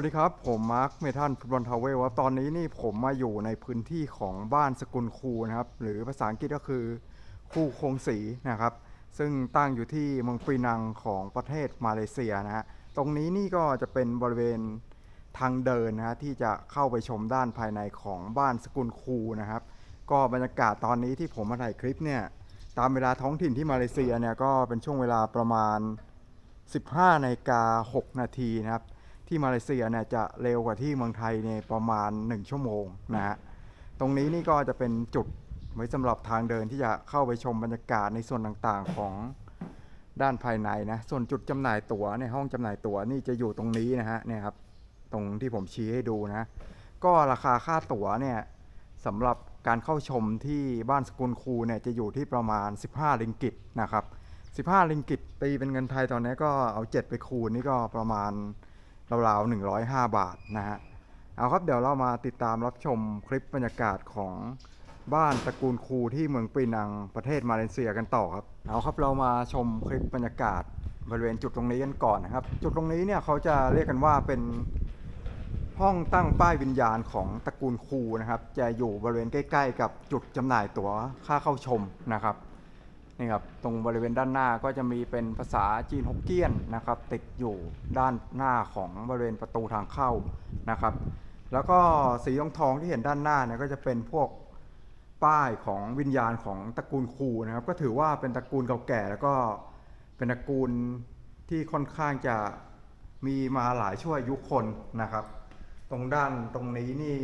วัสดีครับ ผมมาร์คเมทันฟุตบอลทาวเวลครับตอนนี้นี่ผมมาอยู่ในพื้นที่ของบ้านสกุลคูนะครับ หรือภาษาอังกฤษก็คือคูคงสีนะครับ ซึ่งตั้งอยู่ที่เมืองปีนังของประเทศมาเลเซียนะฮะตรงนี้นี่ก็จะเป็นบริเวณทางเดินนะฮะที่จะเข้าไปชมด้านภายในของบ้านสกุลคูนะครับ ก็บรรยากาศตอนนี้ที่ผมมาถ่ายคลิปเนี่ยตามเวลาท้องถิ่นที่มาเลเซียเนี่ยก็เป็นช่วงเวลาประมาณ 15นาฬิกา6นาทีนะครับ ที่มาเลเซียเนี่ยจะเร็วกว่าที่เมืองไทยเนี่ยประมาณ 1 ชั่วโมงนะฮะตรงนี้นี่ก็จะเป็นจุดไว้สำหรับทางเดินที่จะเข้าไปชมบรรยากาศในส่วนต่างๆของด้านภายในนะส่วนจุดจำหน่ายตั๋วในห้องจำหน่ายตั๋วนี่จะอยู่ตรงนี้นะฮะเนี่ยครับตรงที่ผมชี้ให้ดูนะก็ราคาค่าตั๋วเนี่ยสำหรับการเข้าชมที่บ้านสกุลครูเนี่ยจะอยู่ที่ประมาณ 15 ลิงกิตนะครับ 15 ลิงกิตตีเป็นเงินไทยตอนนี้ก็เอา 7 ไปคูณนี่ก็ประมาณ ราวๆ105 บาทนะฮะ เอาครับเดี๋ยวเรามาติดตามรับชมคลิปบรรยากาศของบ้านตระกูลครูที่เมืองปีนังประเทศมาเลเซียกันต่อครับ เอาครับเรามาชมคลิปบรรยากาศบริเวณจุดตรงนี้กันก่อนนะครับ จุดตรงนี้เนี่ยเขาจะเรียกกันว่าเป็นห้องตั้งป้ายวิญญาณของตระกูลครูนะครับ จะอยู่บริเวณใกล้ ๆ กับจุดจำหน่ายตั๋วค่าเข้าชมนะครับ นี่ครับตรงบริเวณด้านหน้าก็จะมีเป็นภาษาจีนฮกเกี้ยนนะครับ ติดอยู่ด้านหน้าของบริเวณประตูทางเข้านะครับ แล้วก็สีทองทองที่เห็นด้านหน้าเนี่ยก็จะเป็นพวกป้ายของวิญญาณของตระกูลครูนะครับ ก็ถือว่าเป็นตระกูลเก่าแก่ แล้วก็เป็นตระกูลที่ค่อนข้างจะมีมาหลายชั่วอายุคนนะครับ ตรงด้านตรงนี้นี่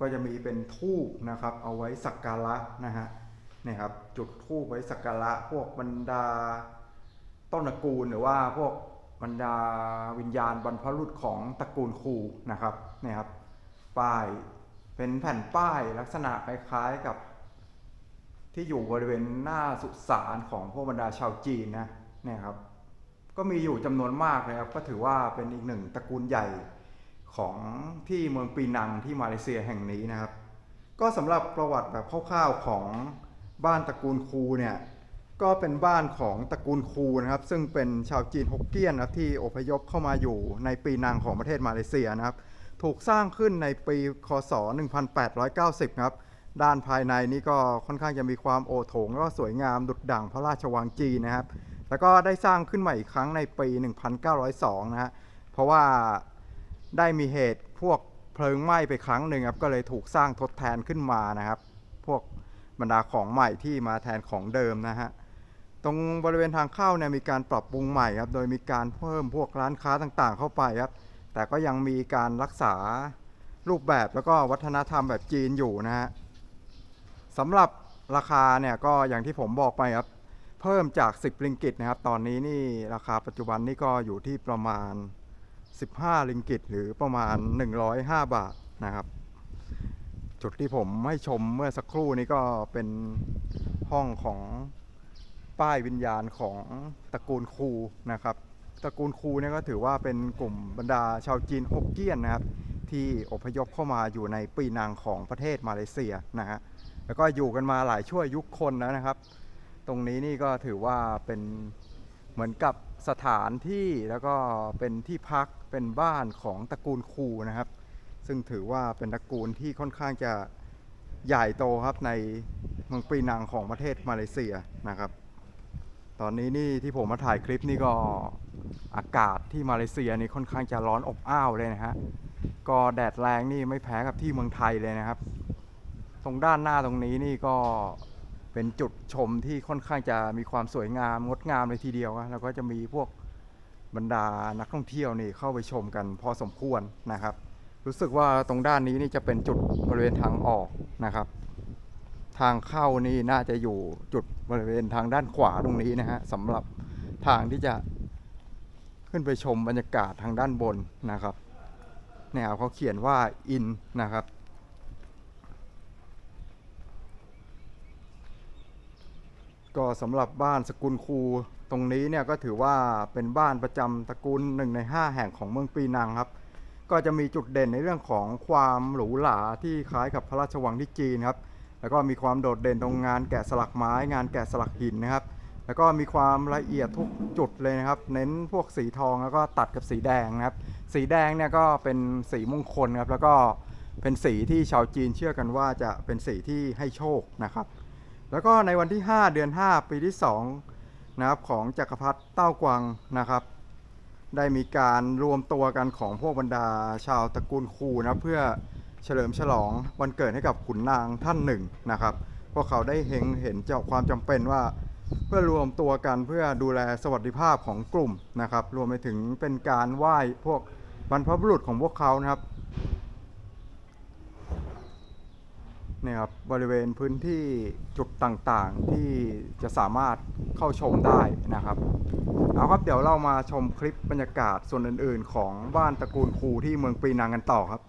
ก็จะมีเป็นทูบนะครับ เอาไว้สักการะนะฮะ นี่ครับจุดทูบไว้สักการะพวกบรรดาต้นตระกูลหรือว่าพวกบรรดาวิญญาณบรรพบุรุษของตระกูลครูนะครับนี่ครับป้ายเป็นแผ่นป้ายลักษณะคล้ายๆกับ ที่อยู่บริเวณหน้าสุสานของพวกบรรดาชาวจีนนะเนี่ยครับ ก็มีอยู่จำนวนมากเลยครับก็ถือว่าเป็นอีกหนึ่งตระกูลใหญ่ของที่เมืองปีนังที่มาเลเซียแห่งนี้นะครับ ก็สำหรับประวัติแบบคร่าวๆของ บ้านตระกูลครูเนี่ยก็เป็นบ้านของตระกูลครูนะครับ ซึ่งเป็นชาวจีนฮกเกี้ยนนะครับที่อพยพเข้ามาอยู่ในปีนังของประเทศมาเลเซียนะครับ ถูกสร้างขึ้นในปีคศ 1890 ครับ ด้านภายในนี่ก็ค่อนข้างจะมีความโอโถงแล้วก็สวยงามดุจดั่งพระราชวังจีนนะครับ แล้วก็ได้สร้างขึ้นใหม่อีกครั้งในปี 1902 นะฮะเพราะว่าได้มีเหตุพวกเพลิงไหม้ไปครั้งหนึ่งครับก็เลยถูกสร้างทดแทนขึ้นมานะครับ บรรดาของใหม่ที่มาแทนของเดิมนะฮะตรงบริเวณทางเข้าเนี่ยมีการปรับปรุงใหม่ครับโดยมีการเพิ่มพวกร้านค้าต่างๆ เข้าไปครับแต่ก็ยังมีการรักษารูปแบบแล้วก็วัฒนธรรมแบบจีนอยู่นะฮะสำหรับราคาเนี่ยก็อย่างที่ผมบอกไปครับเพิ่มจาก 10 ลิงกิตนะครับ ตอนนี้นี่ราคาปัจจุบันนี่ก็อยู่ที่ประมาณ 15 ลิงกิตหรือประมาณ 105 บาทนะครับ จุดที่ผมให้ชมเมื่อสักครู่นี้ก็เป็นห้องของป้ายวิญญาณของตระกูลครูนะครับ ตระกูลครูเนี่ยก็ถือว่าเป็นกลุ่มบรรดาชาวจีนฮกเกี้ยนนะครับ ที่อพยพเข้ามาอยู่ในปีนังของประเทศมาเลเซียนะฮะแล้วก็อยู่กันมาหลายชั่วยุคนแล้วนะครับ ตรงนี้นี่ก็ถือว่าเป็นเหมือนกับสถานที่แล้วก็เป็นที่พักเป็นบ้านของตระกูลครูนะครับ ซึ่งถือว่าเป็นตระกูลที่ค่อนข้างจะใหญ่โตครับในเมืองปีนังของประเทศมาเลเซียนะครับ ตอนนี้นี่ที่ผมมาถ่ายคลิปนี่ก็อากาศที่มาเลเซียนี่ค่อนข้างจะร้อนอบอ้าวเลยนะฮะก็แดดแรงนี่ไม่แพ้กับที่เมืองไทยเลยนะครับ ตรงด้านหน้าตรงนี้นี่ก็เป็นจุดชมที่ค่อนข้างจะมีความสวยงามงดงามเลยทีเดียวนะแล้วก็จะมีพวกบรรดานักท่องเที่ยวนี่เข้าไปชมกันพอสมควรนะครับ รู้สึกว่าตรงด้านนี้นี่จะเป็นจุดบริเวณทางออกนะครับ ทางเข้านี่น่าจะอยู่จุดบริเวณทางด้านขวาตรงนี้นะฮะสำหรับทางที่จะขึ้นไปชมบรรยากาศทางด้านบนนะครับแนวเขาเขียนว่าอินนะครับก็สำหรับบ้านสกุลครูตรงนี้เนี่ยก็ถือว่าเป็นบ้านประจำตระกูลหนึ่งใน 5 แห่งของเมืองปีนังครับ ก็จะมีจุดเด่นในเรื่องของความหรูหราที่คล้ายกับพระราชวังที่จีนครับ แล้วก็มีความโดดเด่นตรงงานแกะสลักไม้ งานแกะสลักหินนะครับ แล้วก็มีความละเอียดทุกจุดเลยนะครับ เน้นพวกสีทองแล้วก็ตัดกับสีแดงนะครับ สีแดงเนี่ยก็เป็นสีมงคลครับ แล้วก็เป็นสีที่ชาวจีนเชื่อกันว่าจะเป็นสีที่ให้โชคนะครับ แล้วก็ในวันที่ 5 เดือน 5 ปีที่2นะครับของจักรพรรดิเต้ากวางนะครับ ได้มีการรวมตัวกันของพวกบรรดาชาวตระกูลคูนะเพื่อเฉลิมฉลองวันเกิดให้กับขุนนางท่านหนึ่งนะครับ พวกเขาได้เห็นเห็นเจ้าความจำเป็นว่า เพื่อรวมตัวกันเพื่อดูแลสวัสดิภาพของกลุ่มนะครับ รวมไปถึงเป็นการไหว้พวกบรรพบุรุษของพวกเขานะครับ เนี่ยครับบริเวณพื้นที่จุดต่างๆที่จะสามารถเข้าชมได้นะครับ เอาครับเดี๋ยวเรามาชมคลิปบรรยากาศส่วนอื่นๆ ของบ้านตระกูลครูที่เมืองปีนังกันต่อครับ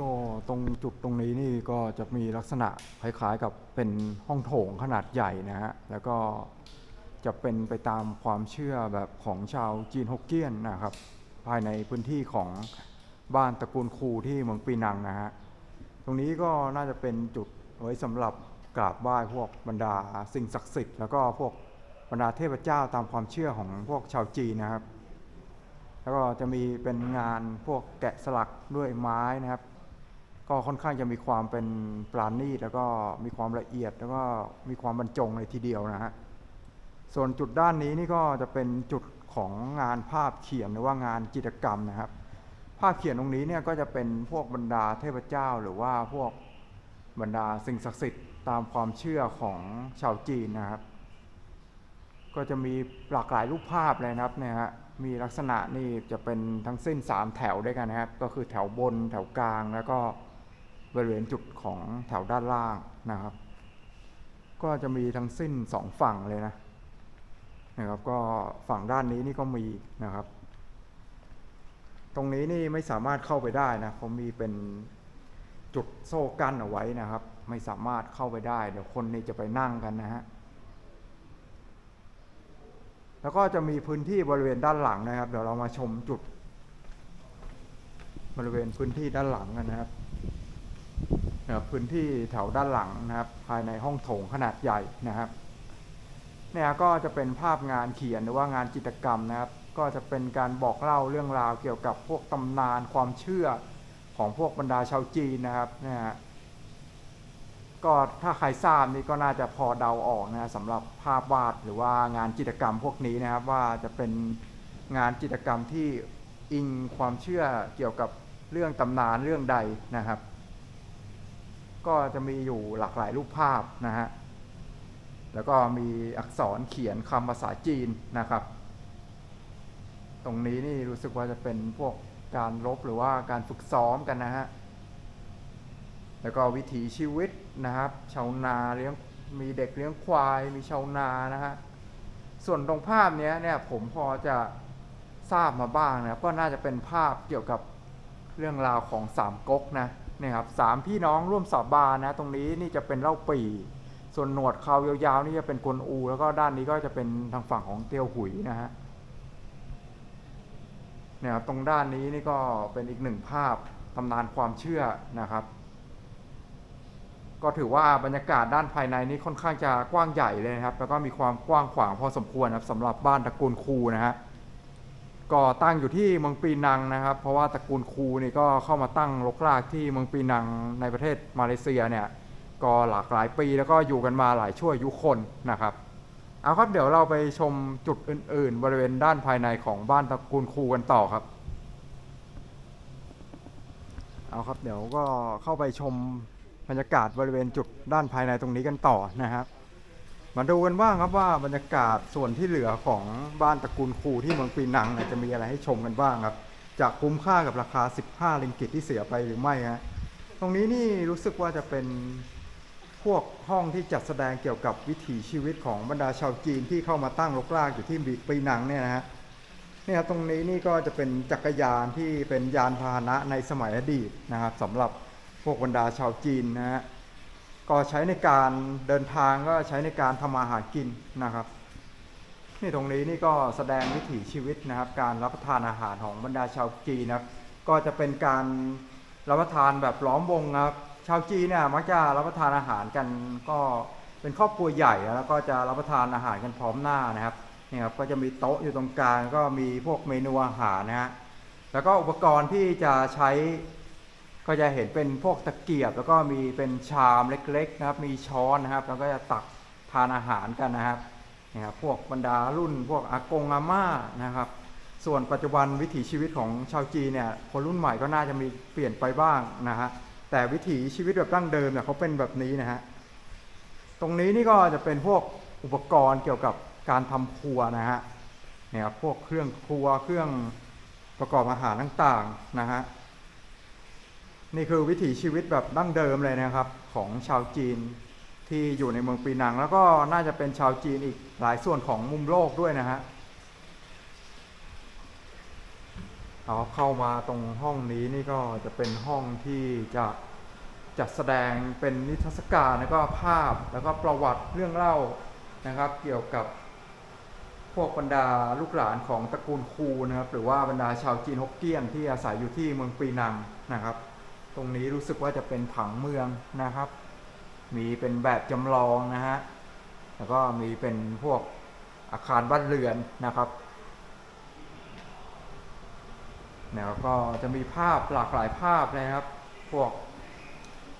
ก็ตรงจุดตรงนี้นี่ก็จะมีลักษณะคล้ายๆกับเป็นห้องโถงขนาดใหญ่นะฮะแล้วก็จะเป็นไปตามความเชื่อแบบของชาวจีนฮกเกี้ยนนะครับ ภายในพื้นที่ของบ้านตระกูลครูที่เมืองปีนังนะฮะ ตรงนี้ก็น่าจะเป็นจุดไว้สำหรับกราบไหว้พวกบรรดาสิ่งศักดิ์สิทธิ์แล้วก็พวกบรรดาเทพเจ้าตามความเชื่อของพวกชาวจีนนะครับ แล้วก็จะมีเป็นงานพวกแกะสลักด้วยไม้นะครับ ก็ค่อนข้างจะมีความเป็นปราณีตแล้วก็มีความละเอียด แล้วก็มีความบรรจงเลยทีเดียวนะฮะส่วนจุดด้านนี้นี่ก็จะเป็นจุดของงานภาพเขียนหรือว่างานจิตรกรรมนะครับ ภาพเขียนตรงนี้เนี่ยก็จะเป็นพวกบรรดาเทพเจ้า หรือว่าพวกบรรดาสิ่งศักดิ์สิทธิ์ตามความเชื่อของชาวจีนนะครับ ก็จะมีหลากหลายรูปภาพเลยนะครับเนี่ยฮะมีลักษณะนี่จะเป็นทั้งสิ้น 3 แถวด้วยกันนะครับ ก็คือแถวบนแถวกลางแล้วก็บริเวณจุดของแถวด้านล่างนะครับ ก็จะมีทั้งสิ้น 2 ฝั่งเลยนะนะครับ ก็ฝั่งด้านนี้นี่ก็มีนะครับ ตรงนี้นี่ไม่สามารถเข้าไปได้นะเขามีเป็นจุดโซ่กั้นเอาไว้นะครับ ไม่สามารถเข้าไปได้ เดี๋ยวคนนี่จะไปนั่งกันนะฮะแล้วก็จะมีพื้นที่บริเวณด้านหลังนะครับ เดี๋ยวเรามาชมจุด บริเวณพื้นที่ด้านหลังกันนะครับนะครับพื้นที่แถวด้านหลังนะครับ ภายในห้องโถงขนาดใหญ่นะครับเนี่ยก็จะเป็นภาพงานเขียนหรือว่างานจิตรกรรมนะครับ ก็จะเป็นการบอกเล่าเรื่องราวเกี่ยวกับพวกตำนานความเชื่อของพวกบรรดาชาวจีนนะครับเนี่ยฮะก็ถ้าใครทราบนี่ก็น่าจะพอเดาออกนะสำหรับภาพวาดหรือว่างานจิตรกรรมพวกนี้นะครับว่าจะเป็นงานจิตรกรรมที่อิงความเชื่อเกี่ยวกับเรื่องตำนานเรื่องใดนะครับ ก็จะมีอยู่หลากหลายรูปภาพนะฮะแล้วก็มีอักษรเขียนคำภาษาจีนนะครับ ตรงนี้นี่รู้สึกว่าจะเป็นพวกการรบหรือว่าการฝึกซ้อมกันนะฮะ แล้วก็วิถีชีวิตนะครับ ชาวนาเลี้ยงมีเด็กเลี้ยงควาย มีชาวนานะฮะ ส่วนตรงภาพนี้เนี่ยผมพอจะทราบมาบ้างนะครับ ก็น่าจะเป็นภาพเกี่ยวกับเรื่องราวของสามก๊กนะเนี่ยครับสามพี่น้องร่วมสาบานนะ ตรงนี้นี่จะเป็นเล่าปี่ส่วนหนวดเขายาวๆนี่จะเป็นกวนอู แล้วก็ด้านนี้ก็จะเป็นทางฝั่งของเตียวหุยนะฮะ เนี่ยครับตรงด้านนี้นี่ก็เป็นอีกหนึ่งภาพตำนานความเชื่อนะครับ ก็ถือว่าบรรยากาศด้านภายในนี่ค่อนข้างจะกว้างใหญ่เลยนะครับ แล้วก็มีความกว้างขวางพอสมควรนะครับสำหรับบ้านตระกูลคูนะฮะก็ตั้งอยู่ที่เมืองปีนังนะครับ เพราะว่าตระกูลคูนี่ก็เข้ามาตั้งรกรากที่เมืองปีนังในประเทศมาเลเซียเนี่ยก็หลากหลายปีแล้วก็อยู่กันมาหลายชั่วยุคนนะครับ เอาครับเดี๋ยวเราไปชมจุดอื่น ๆ บริเวณด้านภายในของบ้านตระกูลครูกันต่อครับ เอาครับเดี๋ยวก็เข้าไปชมบรรยากาศบริเวณจุดด้านภายในตรงนี้กันต่อนะครับ มาดูกันบ้างครับว่าบรรยากาศส่วนที่เหลือของบ้านตระกูลครูที่เมืองปีนังเนี่ยจะมีอะไรให้ชมกันบ้างครับจะคุ้มค่ากับราคา 15ลิงกิตที่เสียไปหรือไม่ฮะตรงนี้นี่รู้สึกว่าจะเป็น พวกห้องที่จัดแสดงเกี่ยวกับวิถีชีวิตของบรรดาชาวจีนที่เข้ามาตั้งรกรากอยู่ที่ปีนังเนี่ยนะฮะเนี่ยตรงนี้นี่ก็จะเป็นจักรยานที่เป็นยานพาหนะในสมัยอดีตนะครับสำหรับพวกบรรดาชาวจีนนะฮะก็ใช้ในการเดินทางก็ใช้ในการทำมาหากินนะครับนี่ตรงนี้นี่ก็แสดงวิถีชีวิตนะครับ การรับประทานอาหารของบรรดาชาวจีนนะครับก็จะเป็นการรับประทานแบบล้อมวงครับ ชาวจีนเนี่ยมักจะรับประทานอาหารกันก็เป็นครอบครัวใหญ่แล้วก็จะรับประทานอาหารกันพร้อมหน้านะครับนี่ครับก็จะมีโต๊ะอยู่ตรงกลางก็มีพวกเมนูอาหารนะฮะแล้วก็อุปกรณ์ที่จะใช้ก็จะเห็นเป็นพวกตะเกียบ แล้วก็มีเป็นชามเล็กๆนะครับ มีช้อนนะครับ แล้วก็จะตักทานอาหารกันนะครับนี่ครับพวกบรรดารุ่นพวกอากงอาม่านะครับส่วนปัจจุบันวิถีชีวิตของชาวจีนเนี่ยคนรุ่นใหม่ก็น่าจะมีเปลี่ยนไปบ้างนะฮะ แต่วิถีชีวิตแบบดั้งเดิมเนี่ยเขาเป็นแบบนี้นะฮะ ตรงนี้นี่ก็จะเป็นพวกอุปกรณ์เกี่ยวกับการทำครัวนะฮะ เนี่ยพวกเครื่องครัวเครื่องประกอบอาหารต่างๆนะฮะ นี่คือวิถีชีวิตแบบดั้งเดิมเลยนะครับของชาวจีนที่อยู่ในเมืองปีนัง แล้วก็น่าจะเป็นชาวจีนอีกหลายส่วนของมุมโลกด้วยนะฮะ เอาเข้ามาตรงห้องนี้นี่ก็จะเป็นห้องที่จะจัดแสดงเป็นนิทรรศการแล้วก็ภาพแล้วก็ประวัติเรื่องเล่านะครับ เกี่ยวกับพวกบรรดาลูกหลานของตระกูลคูนะครับ หรือว่าบรรดาชาวจีนฮกเกี้ยนที่อาศัยอยู่ที่เมืองปีนังนะครับ ตรงนี้รู้สึกว่าจะเป็นผังเมืองนะครับ มีเป็นแบบจำลองนะฮะแล้วก็มีเป็นพวกอาคารบ้านเรือนนะครับ แล้วก็จะมีภาพหลากหลายภาพเลยครับ พวก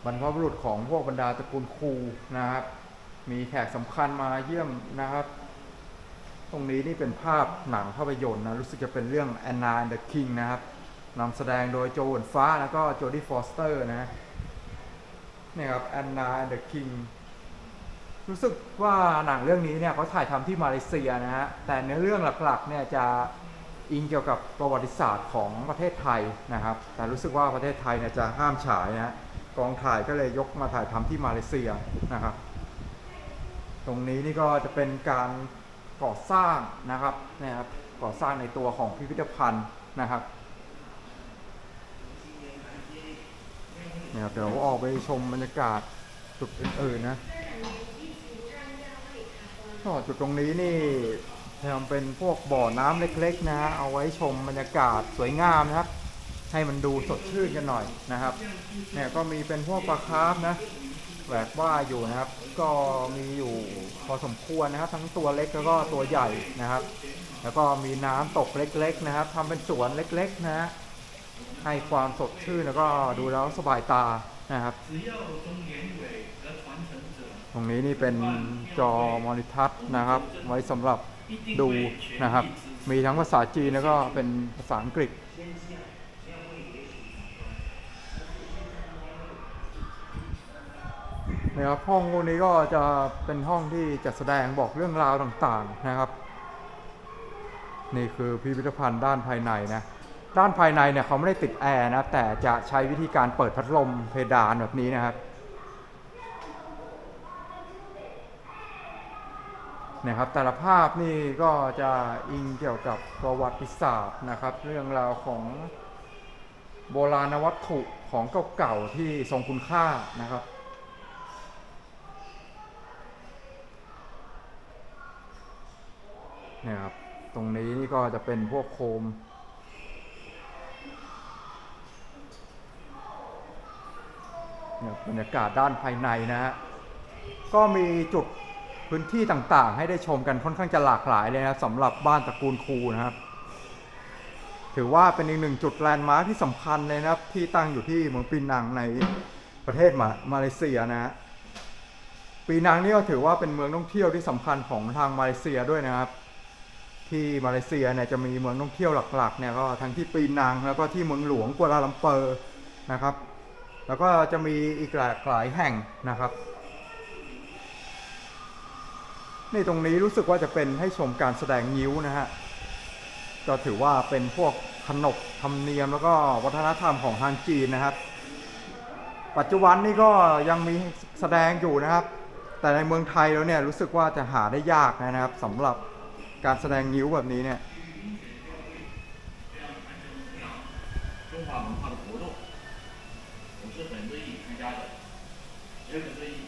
บรรพบุรุษของพวกบรรดาตระกูลครูนะครับ มีแขกสำคัญมาเยี่ยมนะครับ ตรงนี้นี่เป็นภาพหนังภาพยนตร์นะ รู้สึกจะเป็นเรื่อง Anna and the King นะครับนำแสดงโดยโจวนฟ้าแล้วก็โจดี้ฟอสเตอร์นะเนี่ยครับแอนนาเดอะคิงรู้สึกว่าหนังเรื่องนี้เนี่ยเขาถ่ายทำที่มาเลเซียนะฮะแต่เนื้อเรื่องหลักๆเนี่ยจะ อิงเกี่ยวกับประวัติศาสตร์ของประเทศไทยนะครับ แต่รู้สึกว่าประเทศไทยเนี่ยจะห้ามฉายนะกองถ่ายก็เลยยกมาถ่ายทำที่มาเลเซียนะครับ ตรงนี้นี่ก็จะเป็นการก่อสร้างนะครับนะครับก่อสร้างในตัวของพิพิธภัณฑ์นะครับเนี่ยเดี๋ยวออกไปชมบรรยากาศจุดอื่นๆนะจุดตรงนี้นี่ ทำเป็นพวกบ่อน้ำเล็กๆนะฮะเอาไว้ชมบรรยากาศสวยงามนะครับ ให้มันดูสดชื่นกันหน่อยนะครับเนี่ยก็มีเป็นพวกปลาคาร์ฟนะแหวกว่าอยู่นะครับ ก็มีอยู่พอสมควรนะครับ ทั้งตัวเล็กแล้วก็ตัวใหญ่นะครับ แล้วก็มีน้ำตกเล็ก ๆ นะครับทำเป็นสวนเล็ก ๆ นะฮะให้ความสดชื่นแล้วก็ดูแล้วสบายตานะครับ ตรงนี้นี่เป็นจอมอนิทัศน์นะครับ ไว้สำหรับ ดูนะครับ มีทั้งภาษาจีนแล้วก็เป็นภาษาอังกฤษ นะครับห้องพวกนี้ก็จะเป็นห้องที่จัดแสดงบอกเรื่องราวต่างๆนะครับ นี่คือพิพิธภัณฑ์ด้านภายในนะด้านภายในเนี่ยเขาไม่ได้ติดแอร์นะแต่จะใช้วิธีการเปิดพัดลมเพดานแบบนี้นะครับ นี่ยครับแต่ละภาพนี่ก็จะอิงเกี่ยวกับประวัติศาสตร์นะครับ เรื่องราวของโบราณวัตถุของเก่าๆที่ทรงคุณค่านะครับเนี่ยครับตรงนี้นี่ก็จะเป็นพวกโคมเนี่ยบรรยากาศด้านภายในนะฮะก็มีจุด พื้นที่ต่างๆ ให้ได้ชมกันค่อนข้างจะหลากหลายเลยนะครับสำหรับบ้านตระกูลครูนะครับ ถือว่าเป็นอีกหนึ่งจุดแลนด์มาร์คที่สำคัญเลยนะครับ ที่ตั้งอยู่ที่เมืองปีนังในประเทศมามาเลเซียนะฮะปีนังนี่ก็ถือว่าเป็นเมืองท่องเที่ยวที่สำคัญของทางมาเลเซียด้วยนะครับ ที่มาเลเซียเนี่ยจะมีเมืองท่องเที่ยวหลักๆเนี่ยก็ทั้งที่ปีนังแล้วก็ที่เมืองหลวงกัวลาลัมเปอร์นะครับ แล้วก็จะมีอีกหลากหลายแห่งนะครับ นี่ตรงนี้รู้สึกว่าจะเป็นให้ชมการแสดงนิ้วนะฮะ ก็ถือว่าเป็นพวกขนบธรรมเนียมแล้วก็วัฒนธรรมของทางจีนนะครับ ปัจจุบันนี่ก็ยังมีแสดงอยู่นะครับ แต่ในเมืองไทยแล้วเนี่ยรู้สึกว่าจะหาได้ยากนะครับสำหรับการแสดงนิ้วแบบนี้เนี่ย 中华文化的活动，我是很乐意参加的，也很乐意。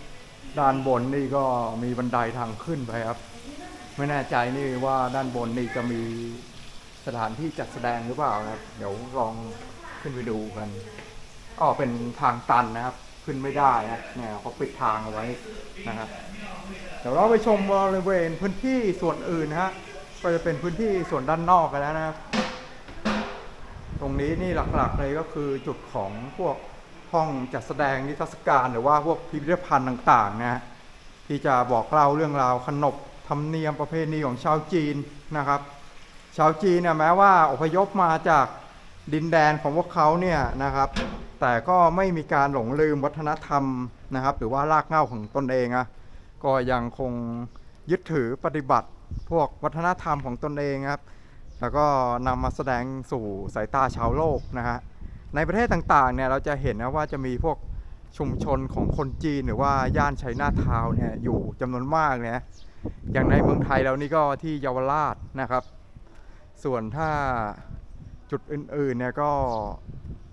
ด้านบนนี่ก็มีบันไดทางขึ้นไปครับ ไม่แน่ใจนี่ว่าด้านบนนี่จะมีสถานที่จัดแสดงหรือเปล่านะครับ เดี๋ยวลองขึ้นไปดูกันอ๋อเป็นทางตันนะครับขขึ้นไม่ได้นะเนี่ยเขาปิดทางเอาไว้นะครับเดี๋ยวเราไปชมบริเวณพื้นที่ส่วนอื่นนะฮะก็จะเป็นพื้นที่ส่วนด้านนอกกันแล้วนะครับ ตรงนี้นี่หลักๆเลยก็คือจุดของพวก ห้องจัดแสดงนิทรรศการหรือว่าพวกพิพิธภัณฑ์ต่างๆนะที่จะบอกเล่าเรื่องราวขนบธรรมเนียมประเพณีของชาวจีนนะครับ ชาวจีนเนี่ยแม้ว่าอพยพมาจากดินแดนของพวกเขาเนี่ยนะครับ แต่ก็ไม่มีการหลงลืมวัฒนธรรมนะครับ หรือว่ารากเหง้าของตนเองอะก็ยังคงยึดถือปฏิบัติพวกวัฒนธรรมของตนเองครับ แล้วก็นำมาแสดงสู่สายตาชาวโลกนะฮะ ในประเทศต่างๆเนี่ยเราจะเห็นนะว่าจะมีพวกชุมชนของคนจีนหรือว่าย่านชัยนาทาวน์เนี่ยอยู่จำนวนมากเนี่ยอย่างในเมืองไทยเรานี่ก็ที่เยาวราชนะครับ ส่วนถ้าจุดอื่นๆเนี่ยก็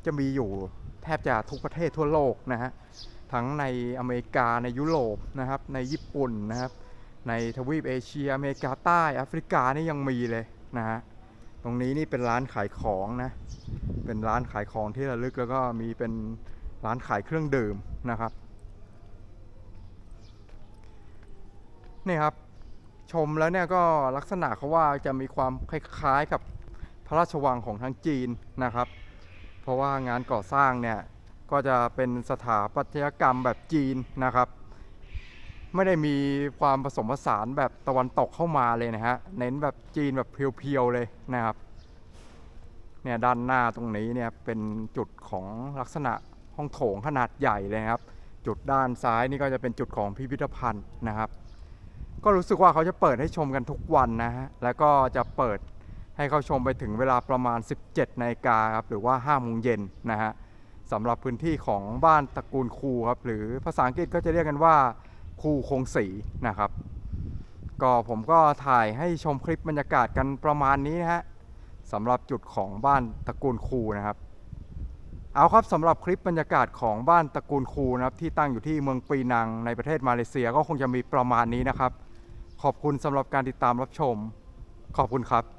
จะมีอยู่แทบจะทุกประเทศทั่วโลกนะฮะทั้งในอเมริกาในยุโรปนะครับ ในญี่ปุ่นนะครับ ในทวีปเอเชีย อเมริกาใต้แอฟริกานี่ยังมีเลยนะฮะ ตรงนี้นี่เป็นร้านขายของนะ เป็นร้านขายของที่ระลึกแล้วก็มีเป็นร้านขายเครื่องดื่มนะครับ นี่ครับ ชมแล้วเนี่ยก็ลักษณะเขาว่าจะมีความคล้ายๆกับพระราชวังของทางจีนนะครับ เพราะว่างานก่อสร้างเนี่ยก็จะเป็นสถาปัตยกรรมแบบจีนนะครับ ไม่ได้มีความผสมผสานแบบตะวันตกเข้ามาเลยนะฮะ เน้นแบบจีนแบบเพียวๆเลยนะครับ เนี่ยด้านหน้าตรงนี้เนี่ยเป็นจุดของลักษณะห้องโถงขนาดใหญ่เลยครับ จุดด้านซ้ายนี่ก็จะเป็นจุดของพิพิธภัณฑ์นะครับ ก็รู้สึกว่าเขาจะเปิดให้ชมกันทุกวันนะฮะ แล้วก็จะเปิดให้เข้าชมไปถึงเวลาประมาณ 17นาฬิกาครับหรือว่า5โมงเย็นนะฮะสำหรับพื้นที่ของบ้านตระกูลครูครับหรือภาษาอังกฤษก็จะเรียกกันว่า คูคงศรีนะครับ ก็ผมก็ถ่ายให้ชมคลิปบรรยากาศกันประมาณนี้นะฮะสำหรับจุดของบ้านตระกูลคูนะครับ เอาครับสำหรับคลิปบรรยากาศของบ้านตระกูลคูนะครับที่ตั้งอยู่ที่เมืองปีนังในประเทศมาเลเซียก็คงจะมีประมาณนี้นะครับ ขอบคุณสำหรับการติดตามรับชม ขอบคุณครับ